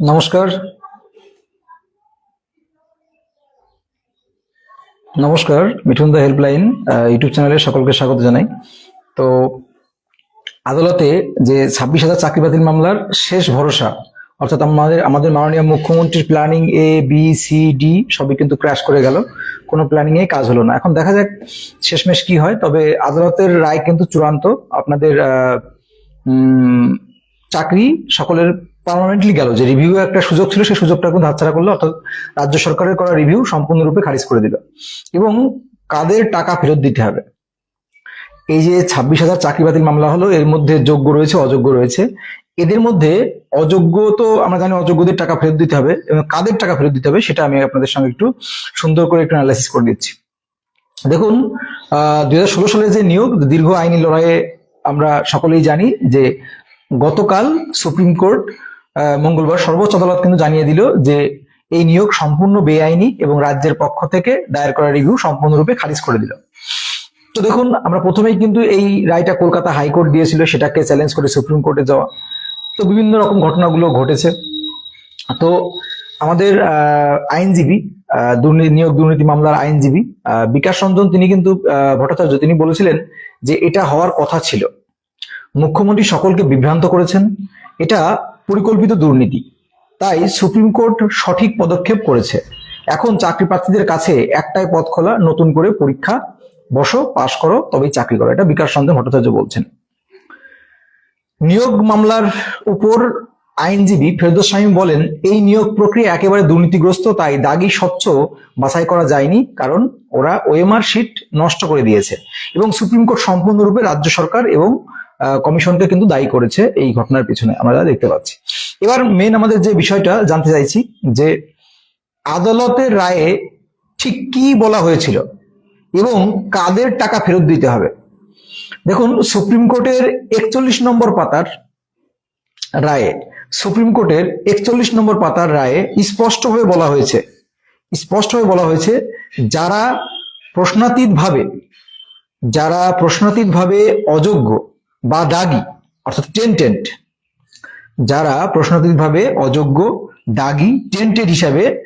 নমস্কার। নমস্কার, মিঠুন দা helpline YouTube চ্যানেলে সকলকে স্বাগত জানাই। তো, আদালতে যে ছাব্বিশ হাজার চাকরি বাতিল মামলার শেষ ভরসা, অর্থাৎ আমাদের আমাদের মাননীয় মুখ্যমন্ত্রীর planning A B C D সবই কিন্তু ক্র্যাশ করে গেল। কোনো প্ল্যানিং এ কাজ হলো না। এখন দেখা যাক শেষমেশ কি হয়, তবে আদালতের রায় কিন্তু চূড়ান্ত। আপনাদের চাকরি সকলের পার্মানেন্টলি গেল। যে রিভিউ একটা সুযোগ ছিল, সেই সুযোগটা কিন্তু হাতছাড়া করল, অর্থাৎ রাজ্য সরকারের করা রিভিউ সম্পূর্ণরূপে খারিজ করে দিল। এবং কাদের টাকা ফেরত দিতে হবে? এই যে ছাব্বিশ হাজার চাকরি বাতিল মামলা হলো, এর মধ্যে যোগ্য রয়েছে, অযোগ্য রয়েছে। এদের মধ্যে অযোগ্য তো আমরা জানি অযোগ্যদের টাকা ফেরত দিতে হবে, এবং কাদের টাকা ফেরত দিতে হবে সেটা আমি আপনাদের সঙ্গে একটু সুন্দর করে একটু অ্যানালাইসিস করে দিচ্ছি দেখুন, আহ, দুই হাজার ষোলো সালে যে নিয়োগ, দীর্ঘ আইনি লড়াইয়ে আমরা সকলেই জানি যে গতকাল সুপ্রিম কোর্ট মঙ্গলবার সর্বোচ্চ আদালত কিন্তু জানিয়ে দিল যে এই নিয়োগ সম্পূর্ণ বেআইনি এবং রাজ্যের পক্ষ থেকে দায়ের করা রিভিউ সম্পূর্ণরূপে খারিজ করে দিল। তো দেখুন, আমরা প্রথমেই কিন্তু এই রায়টা কলকাতা হাইকোর্ট দিয়েছিল, সেটাকে চ্যালেঞ্জ করে সুপ্রিম কোর্টে যাওয়া। তো বিভিন্ন রকম ঘটনাগুলো ঘটেছে। তো আমাদের আইনজীবী দুর্নীতি নিয়োগ দুর্নীতি মামলার আইনজীবী বিকাশ রঞ্জন তিনি কিন্তু ভট্টাচার্য, তিনি বলেছিলেন যে এটা হওয়ার কথা ছিল। মুখ্যমন্ত্রী সকলকে বিভ্রান্ত করেছেন। এটা পরিকল্পিত দুর্নীতি। তাই সুপ্রিম কোর্ট সঠিক পদক্ষেপ করেছে। এখন চাকরি প্রার্থীদের কাছে একটাই পথ খোলা, নতুন করে পরীক্ষা। বসো, পাশ করো, তবেই চাকরি করো। এটা বিকাশ রঞ্জন ভট্টাচার্য বলছেন। নিয়োগ মামলার উপর আইনজীবী ফেরদৌস শামীম বলেন, এই নিয়োগ প্রক্রিয়া একেবারে দুর্নীতিগ্রস্ত, তাই দাগি স্বচ্ছ বাছাই করা যায়নি, কারণ ওরা ওএমআর শিট নষ্ট করে দিয়েছে। এবং সুপ্রিম কোর্ট সম্পূর্ণরূপে রাজ্য সরকার এবং কমিশনকে কিন্তু দায়ী করেছে এই ঘটনার পিছনে আমরা দেখতে পাচ্ছি। এবার মেন আমাদের যে বিষয়টা জানতে চাইছি যে আদালতের রায়ে ঠিক কি বলা হয়েছিল এবং কাদের টাকা ফেরত দিতে হবে? দেখুন, সুপ্রিম কোর্টের একচল্লিশ নম্বর পাতার রায়ে, সুপ্রিম কোর্টের একচল্লিশ নম্বর পাতার রায়ে স্পষ্টভাবে বলা হয়েছে, স্পষ্টভাবে বলা হয়েছে যারা প্রশ্নাতীত ভাবে যারা প্রশ্নাতীত ভাবে অযোগ্য বা দাগি, অর্থাৎ টেন্টেন্ট। যারা প্রশ্নাতীত ভাবে অযোগ্য, দাগি, টেন্টেড হিসাবে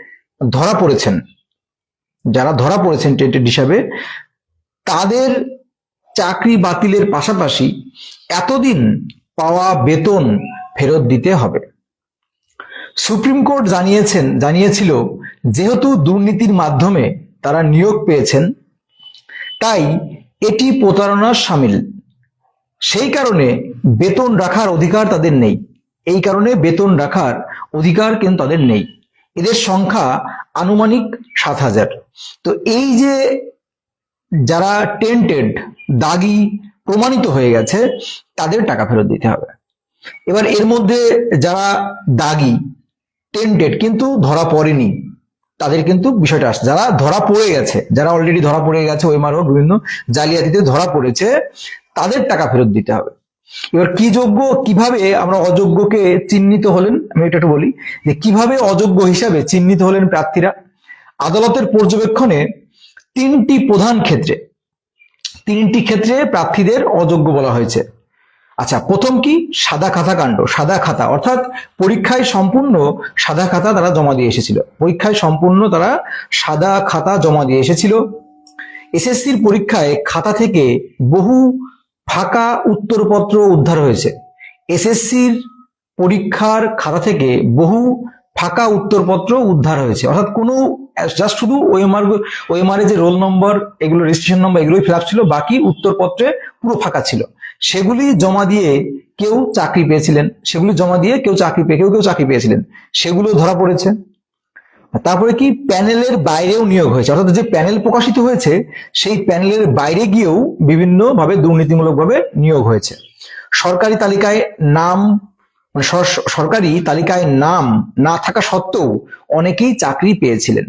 ধরা পড়েছেন। যারা ধরা পড়েছেন টেন্টেড হিসাবে, তাদের চাকরি বাতিলের পাশাপাশি এতদিন পাওয়া বেতন ফেরত দিতে হবে। সুপ্রিম কোর্ট জানিয়েছেন, জানিয়েছিল যেহেতু দুর্নীতির মাধ্যমে তারা নিয়োগ পেয়েছেন, তাই এটি প্রতারণার সামিল। সেই কারণে বেতন রাখার অধিকার তাদের নেই। এই কারণে বেতন রাখার অধিকার কিন্তু তাদের নেই। এদের সংখ্যা আনুমানিক সাত হাজার। তো এই যে যারা টেন্টেড দাগি, প্রমাণিত হয়ে গেছে, তাদের টাকা ফেরত দিতে হবে। এবার এর মধ্যে যারা দাগি টেন্টেড কিন্তু ধরা পড়েনি, তাদের কিন্তু বিষয়টা আসছে। যারা ধরা পড়ে গেছে, যারা অলরেডি ধরা পড়ে গেছে ওই মারো বিভিন্ন জালিয়াতিতে ধরা পড়েছে তাদের টাকা ফেরত দিতে হবে। এবার কি যোগ্য, কীভাবে আমরা অযোগ্যকে চিহ্নিত হলেন, আমি এটা একটু বলি, যে কীভাবে অযোগ্য হিসাবে চিহ্নিত হলেন প্রার্থীরা? আদালতের পর্যবেক্ষণে তিনটি প্রধান ক্ষেত্রে, তিনটি ক্ষেত্রে প্রার্থীদের অযোগ্য বলা হয়েছে। আচ্ছা প্রথম কি? সাদা খাতা কাণ্ড, সাদা খাতা। অর্থাৎ পরীক্ষায় সম্পূর্ণ সাদা খাতা তারা জমা দিয়ে এসেছিল। পরীক্ষায় সম্পূর্ণ তারা সাদা খাতা জমা দিয়ে এসেছিল। এসএসসির পরীক্ষায় খাতা থেকে বহু ফাঁকা উত্তরপত্র উদ্ধার হয়েছে। এসএসসির পরীক্ষার খাতা থেকে বহু ফাঁকা উত্তরপত্র উদ্ধার হয়েছে। অর্থাৎ কোনো জাস্ট শুধু ওএমআর ওএমআর যে রোল নম্বর এগুলো রেজিস্ট্রেশন নম্বর এগুলোই ফিল ছিল, বাকি উত্তরপত্রে পুরো ফাঁকা ছিল। সেগুলি জমা দিয়ে কেউ চাকরি পেয়েছিলেন, সেগুলি জমা দিয়ে কেউ চাকরি পেয়ে, কেউ কেউ চাকরি পেয়েছিলেন। সেগুলো ধরা পড়েছে। তারপরে কি প্যানেলের বাইরেও নিয়োগ হয়েছে? অর্থাৎ যে প্যানেল প্রকাশিত হয়েছে, সেই প্যানেলের বাইরে গিয়েও বিভিন্নভাবে দুর্নীতিমূলকভাবে নিয়োগ হয়েছে। সরকারি তালিকায় নাম মানে সরকারি তালিকায় নাম না থাকা সত্ত্বেও অনেকেই চাকরি পেয়েছিলেন।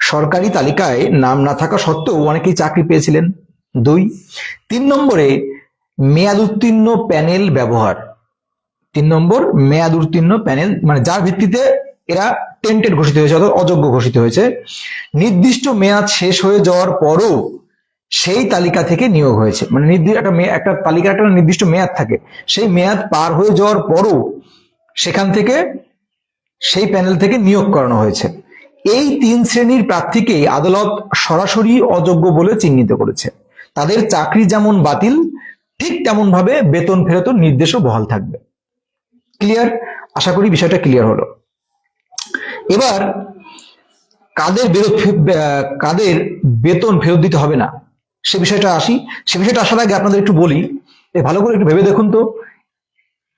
সরকারি তালিকায় নাম না থাকা সত্ত্বেও অনেকেই চাকরি পেয়েছিলেন। দুই, তিন নম্বরে মেয়াদ উত্তীর্ণ প্যানেল ব্যবহার। তিন নম্বর মেয়াদ উত্তীর্ণ প্যানেল মানে যার ভিত্তিতে এরা টেন্টেড ঘোষিত হয়েছে অর্থাৎ অযোগ্য ঘোষিত হয়েছে। নির্দিষ্ট মেয়াদ শেষ হয়ে যাওয়ার পরও সেই তালিকা থেকে নিয়োগ হয়েছে। মানে নির্দিষ্ট একটা একটা তালিকার একটা নির্দিষ্ট মেয়াদ থাকে। সেই মেয়াদ পার হয়ে যাওয়ার পরও সেখান থেকে সেই প্যানেল থেকে নিয়োগ করানো হয়েছে। এই তিন শ্রেণির প্রার্থীকেই আদালত সরাসরি অযোগ্য বলে চিহ্নিত করেছে। তাদের চাকরি যেমন বাতিল, ঠিক তেমন ভাবে বেতন ফেরত নির্দেশও বহাল থাকবে। ক্লিয়ার আশা করি বিষয়টা ক্লিয়ার হলো। এবার কাদের বেরোত কাদের বেতন ফেরত দিতে হবে না? সে বিষয়টা আসি। সে বিষয়টা আসার আগে আপনাদের একটু বলি। ভালো করে একটু ভেবে দেখুন তো।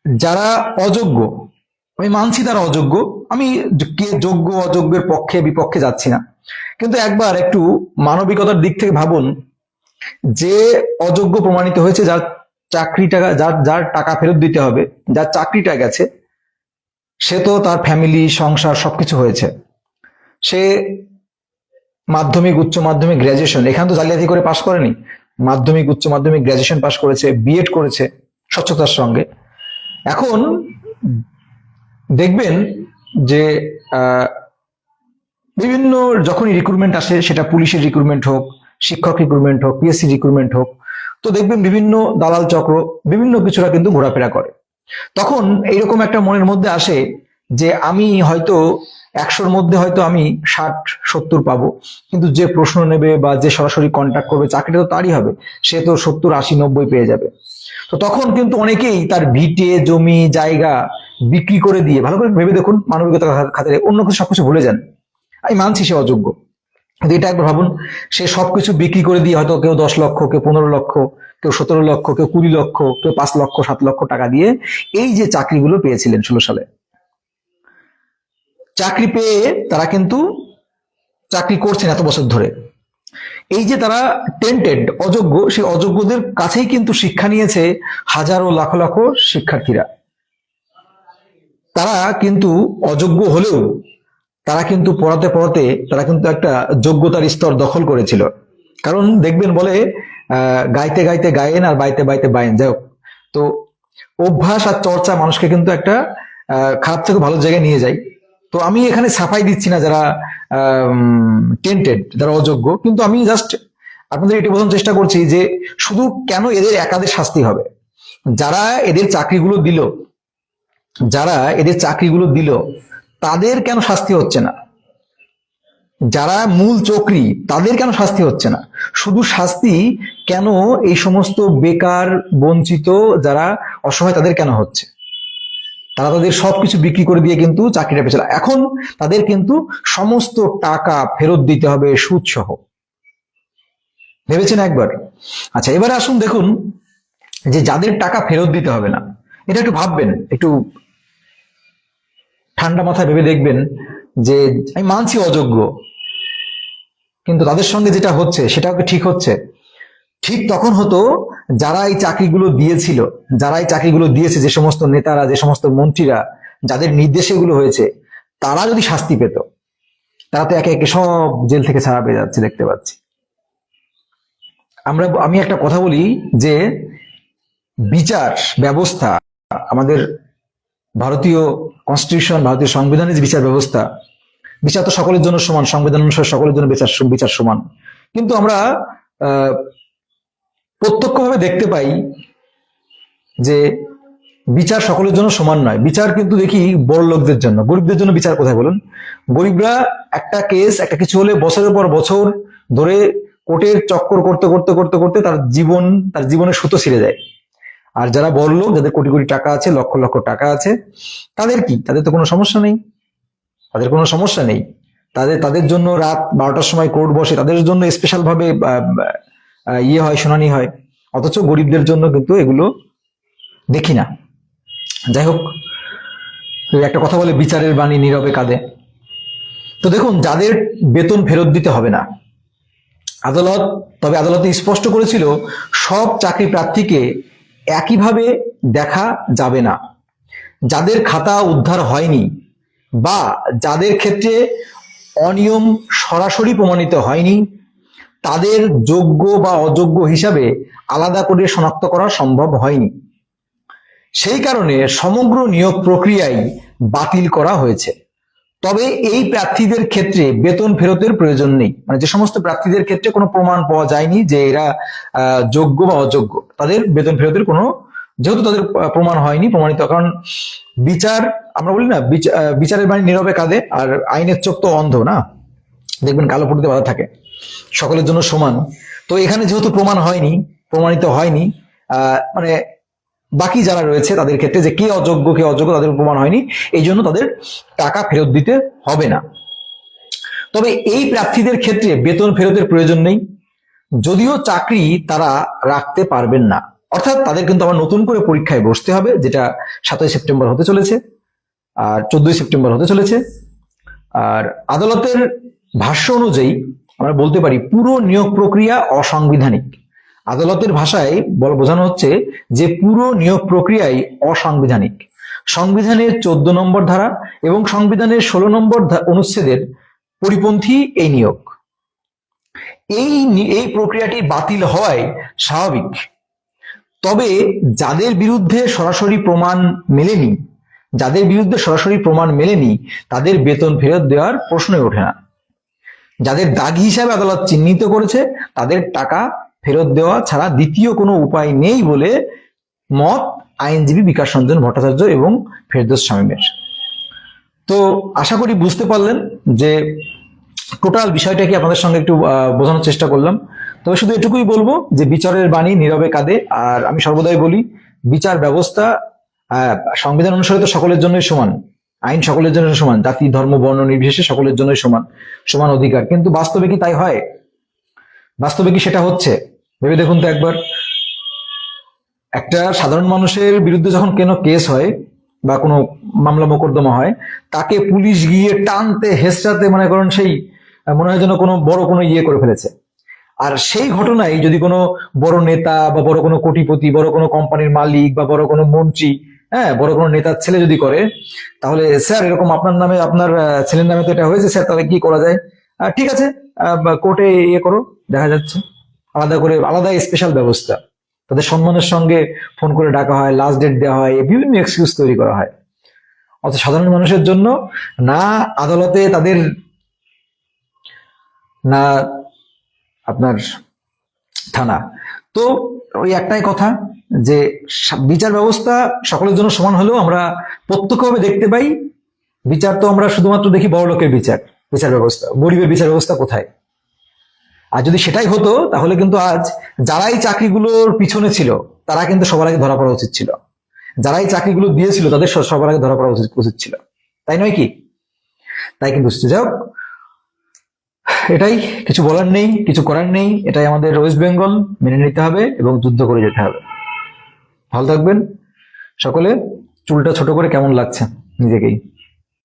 যারা অযোগ্য, আমি মানছি তারা অযোগ্য। আমি কে যোগ্য, অযোগ্যের পক্ষে, বিপক্ষে যাচ্ছি না। কিন্তু একবার একটু মানবিকতার দিক থেকে ভাবুন, যে অযোগ্য প্রমাণিত হয়েছে, যার চাকরি টাকা যার যার টাকা ফেরত দিতে হবে, যার চাকরিটা গেছে সে তো তার ফ্যামিলি সংসার সবকিছু হয়েছে। সে মাধ্যমিক, উচ্চ মাধ্যমিক গ্র্যাজুয়েশন এখানে তো জালিয়াতি করে পাশ করেনি। মাধ্যমিক, উচ্চ মাধ্যমিক গ্র্যাজুয়েশন পাশ করেছে বিএড করেছে স্বচ্ছতার সঙ্গে। এখন দেখবেন যে বিভিন্ন যখনই রিক্রুটমেন্ট আসে, সেটা পুলিশের রিক্রুটমেন্ট হোক, শিক্ষক রিক্রুটমেন্ট হোক পিএসসি রিক্রুটমেন্ট হোক, তো দেখবেন বিভিন্ন দালাল চক্র, বিভিন্ন কিছুরা কিন্তু ঘোরাফেরা করে। তখন এইরকম একটা মনের মধ্যে আসে যে আমি হয়তো একশোর মধ্যে হয়তো আমি ষাট, সত্তর পাবো। কিন্তু যে প্রশ্ন নেবে বা যে সরাসরি কন্ট্যাক্ট করবে, চাকরিটা তো তারই হবে। সে তো সত্তর, আশি, নব্বই পেয়ে যাবে। তো তখন কিন্তু অনেকেই তার ভিটে, জমি, জায়গা বিক্রি করে দিয়ে, ভালো করে ভেবে দেখুন মানবিকতার খাতে অন্য কিছু সবকিছু ভুলে যান। আমি মানছি সে অযোগ্য। কিন্তু এটা একবার ভাবুন, সে সবকিছু বিক্রি করে দিয়ে হয়তো কেউ দশ লক্ষ, কেউ পনেরো লক্ষ, কেউ সতেরো লক্ষ, কেউ কুড়ি লক্ষ, কেউ পাঁচ লক্ষ, সাত লক্ষ টাকা দিয়ে এই যে চাকরিগুলো পেয়েছিলেন ষোলো সালে। চাকরি পেয়ে তারা কিন্তু চাকরি করছেন এত বছর ধরে। এই যে তারা টেন্টেড, অযোগ্য, সেই অযোগ্যদের কাছেই কিন্তু শিক্ষা নিয়েছে হাজারো, লাখ লাখ শিক্ষার্থীরা। তারা কিন্তু অযোগ্য হলেও তারা কিন্তু পড়াতে পড়াতে তারা কিন্তু একটা যোগ্যতার স্তর দখল করেছিল। কারণ দেখবেন বলে গাইতে গাইতে গায়েন আর বাইতে বাইতে বাইন। যাই তো অভ্যাস আর চর্চা মানুষকে কিন্তু একটা খারাপ থেকে ভালো জায়গায় নিয়ে যায়। তো আমি এখানে সাফাই দিচ্ছি না যারা টেন্টেড যারা অযোগ্য। কিন্তু আমি জাস্ট আপনাদের এটি বোঝানোর চেষ্টা করছি যে শুধু কেন এদের একাদের শাস্তি হবে? যারা এদের চাকরিগুলো দিল, যারা এদের চাকরিগুলো দিল তাদের কেন শাস্তি হচ্ছে না? যারা মূল চক্রী, তাদের কেন শাস্তি হচ্ছে না? শুধু শাস্তি কেন এই সমস্ত বেকার, বঞ্চিত যারা অসহায়, তাদের কেন হচ্ছে? তারা তাদের সবকিছু বিক্রি করে দিয়ে কিন্তু চাকরিটা পেয়েছিল এখন তাদের কিন্তু সমস্ত টাকা ফেরত দিতে হবে সুদ সহ ভেবেছেন একবার? আচ্ছা এবারে আসুন দেখুন যে যাদের টাকা ফেরত দিতে হবে না, এটা একটু ভাববেন, একটু ঠান্ডা মাথায় ভেবে দেখবেন যে আমি মানছি অযোগ্য। কিন্তু তাদের সঙ্গে যেটা হচ্ছে, সেটাও কি ঠিক হচ্ছে? ঠিক তখন হতো যারা এই চাকরিগুলো দিয়েছিল, যারা এই চাকরিগুলো দিয়েছে যে সমস্ত নেতারা, যে সমস্ত মন্ত্রীরা, যাদের নির্দেশে হয়েছে, তারা যদি শাস্তি পেত, তারা তো একে একে সব জেল থেকে ছাড়া পেয়ে যাচ্ছে দেখতে পাচ্ছি। আমরা, আমি একটা কথা বলি যে বিচার ব্যবস্থা আমাদের ভারতীয় কনস্টিটিউশন ভারতীয় সংবিধানের যে বিচার ব্যবস্থা, বিচার তো সকলের জন্য সমান, সংবিধান অনুসারে সকলের জন্য বিচার বিচার সমান। কিন্তু আমরা প্রত্যক্ষভাবে দেখতে পাই যে বিচার সকলের জন্য সমান নয়। বিচার কিন্তু দেখি বড় লোকদের জন্য। গরিবদের জন্য বিচার কোথায় বলুন? গরিবরা একটা কেস একটা কিছু হলে বছরের পর বছর ধরে কোর্টের চক্কর করতে করতে করতে করতে তার জীবন, তার জীবনের সুতো ছিঁড়ে যায়। আর যারা বড় লোক যাদের কোটি কোটি টাকা আছে, লক্ষ লক্ষ টাকা আছে, তাদের কি? তাদের তো কোনো সমস্যা নেই। তাদের কোনো সমস্যা নেই। তাদের তাদের জন্য রাত বারোটার সময় কোর্ট বসে তাদের জন্য স্পেশাল ভাবে ইয়ে হয়, শুনানি হয়। অথচ গরিবদের জন্য কিন্তু এগুলো দেখি না। যাই হোক, একটা কথা বলে, বিচারের বাণী নীরবে কাঁদে। তো দেখুন, যাদের বেতন ফেরত দিতে হবে না, আদালত, তবে আদালতে স্পষ্ট করেছিল, সব চাকরি প্রার্থীকে একইভাবে দেখা যাবে না। যাদের খাতা উদ্ধার হয়নি বা যাদের ক্ষেত্রে অনিয়ম সরাসরি প্রমাণিত হয়নি, তাদের যোগ্য বা অযোগ্য হিসাবে আলাদা করে শনাক্ত করা সম্ভব হয়নি। সেই কারণে সমগ্র নিয়োগ প্রক্রিয়াই বাতিল করা হয়েছে। তবে এই প্রার্থীদের ক্ষেত্রে বেতন ফেরতের প্রয়োজন নেই। মানে যে সমস্ত প্রার্থীদের ক্ষেত্রে কোনো প্রমাণ পাওয়া যায়নি যে এরা যোগ্য বা অযোগ্য। তাদের বেতন ফেরতের কোনো, যেহেতু তাদের প্রমাণ হয়নি, প্রমাণিত। কারণ বিচার, আমরা বলি না বিচারের বাণী নীরবে কাঁদে আর আইনের চোখ তো অন্ধ না। দেখবেন কালো পটিতে বাধা থাকে। সকলের জন্য সমান। তো এখানে যেহেতু প্রমাণ হয়নি, প্রমাণিত হয়নি মানে বাকি যারা রয়েছে তাদের ক্ষেত্রে যে কে অযোগ্য কে অযোগ্য তাদের প্রমাণ হয়নি, এই জন্য তাদের টাকা ফেরত দিতে হবে না। তবে এই প্রার্থীদের ক্ষেত্রে বেতন ফেরতের প্রয়োজন নেই, যদিও চাকরি তারা রাখতে পারবেন না। অর্থাৎ তাদের কিন্তু আবার নতুন করে পরীক্ষায় বসতে হবে, যেটা সাতই সেপ্টেম্বর হতে চলেছে, আর চোদ্দই সেপ্টেম্বর হতে চলেছে। আর আদালতের ভাষ্য অনুযায়ী আমরা বলতে পারি, পুরো নিয়োগ প্রক্রিয়া অসাংবিধানিক। আদালতের ভাষায় বল বোঝানো হচ্ছে যে পুরো নিয়োগ প্রক্রিয়াই অসাংবিধানিক। সংবিধানের চোদ্দ নম্বর ধারা এবং সংবিধানের ষোলো নম্বর অনুচ্ছেদের পরিপন্থী এই নিয়োগ। এই এই প্রক্রিয়াটি বাতিল হওয়ায় স্বাভাবিক। তবে যাদের বিরুদ্ধে সরাসরি প্রমাণ মেলেনি, যাদের বিরুদ্ধে সরাসরি প্রমাণ মেলেনি, তাদের বেতন ফেরত দেওয়ার প্রশ্নই ওঠে না। যাদের দাগি হিসাবে আদালত চিহ্নিত করেছে, তাদের টাকা ফেরত দেওয়া ছাড়া দ্বিতীয় কোনো উপায় নেই বলে মত আইনজীবী বিকাশ রঞ্জন ভট্টাচার্য এবং ফেরদোস শামীমের। তো আশা করি বুঝতে পারলেন যে টোটাল বিষয়টাকে আপনাদের সঙ্গে একটু বোঝানোর চেষ্টা করলাম। তবে শুধু এটুকুই বলব যে বিচারের বাণী নীরবে কাঁদে। আর আমি সর্বদাই বলি, বিচার ব্যবস্থা সংবিধান অনুসারে তো সকলের জন্যই সমান, আইন সকলের জন্য সমান, জাতি, ধর্ম, বর্ণ নির্বিশেষে সকলের জন্যই সমান সমান অধিকার। কিন্তু বাস্তবে কি তাই হয়? বাস্তবে কি সেটা হচ্ছে? ভেবে দেখুন তো একবার। একটা সাধারণ মানুষের বিরুদ্ধে যখন কোনো কেস হয় বা কোনো মামলা মোকদ্দমা হয়, তাকে পুলিশ গিয়ে টানতে হেসরাতে মনে করেন সেই, মনে হয় যেন কোনো বড় কোনো ইয়ে করে ফেলেছে। আর সেই ঘটনায় যদি কোনো বড় নেতা বা বড় কোনো কোটিপতি, বড় কোনো কোম্পানির মালিক বা বড় কোনো মন্ত্রী হ্যাঁ বড় কোনো নেতার ছেলে যদি করে, তাহলে, স্যার, এরকম আপনার নামে, আপনার ছেলের নামে তো এটা হয়েছে, স্যার, তাহলে কি করা যায়? ঠিক আছে কোর্টে ইয়ে করো, দেখা যাচ্ছে। আলাদা করে আলাদা স্পেশাল ব্যবস্থা। তাদের সম্মানের সঙ্গে ফোন করে ডাকা হয় লাস্ট ডেট দেওয়া হয় বিভিন্ন এক্সকিউজ তৈরি করা হয়। অত সাধারণ মানুষের জন্য না আদালতে তাদের না আপনার থানা। তো ওই একটাই কথা যে বিচার ব্যবস্থা সকলের জন্য সমান হলেও আমরা প্রত্যক্ষভাবে দেখতে পাই। বিচার তো আমরা শুধুমাত্র দেখি বড় লোকের বিচার বিচার ব্যবস্থা, গরিবের বিচার ব্যবস্থা কোথায়? আর যদি সেটাই হতো, তাহলে কিন্তু আজ যারাই চাকরিগুলোর পিছনে ছিল, তারা কিন্তু সবার আগে ধরা পড়া উচিত ছিল। যারাই চাকরিগুলো দিয়েছিল, তাদের সবার আগে ধরা পড়া উচিত উচিত ছিল। তাই নয় কি? তাই কিন্তু হোক, এটাই কিছু বলার নেই, কিছু করার নেই, এটাই আমাদের ওয়েস্ট বেঙ্গল, মেনে নিতে হবে এবং যুদ্ধ করে যেতে হবে। ভালো থাকবেন। সকলে চুলটা ছোট করে কেমন লাগছে নিজেকেই?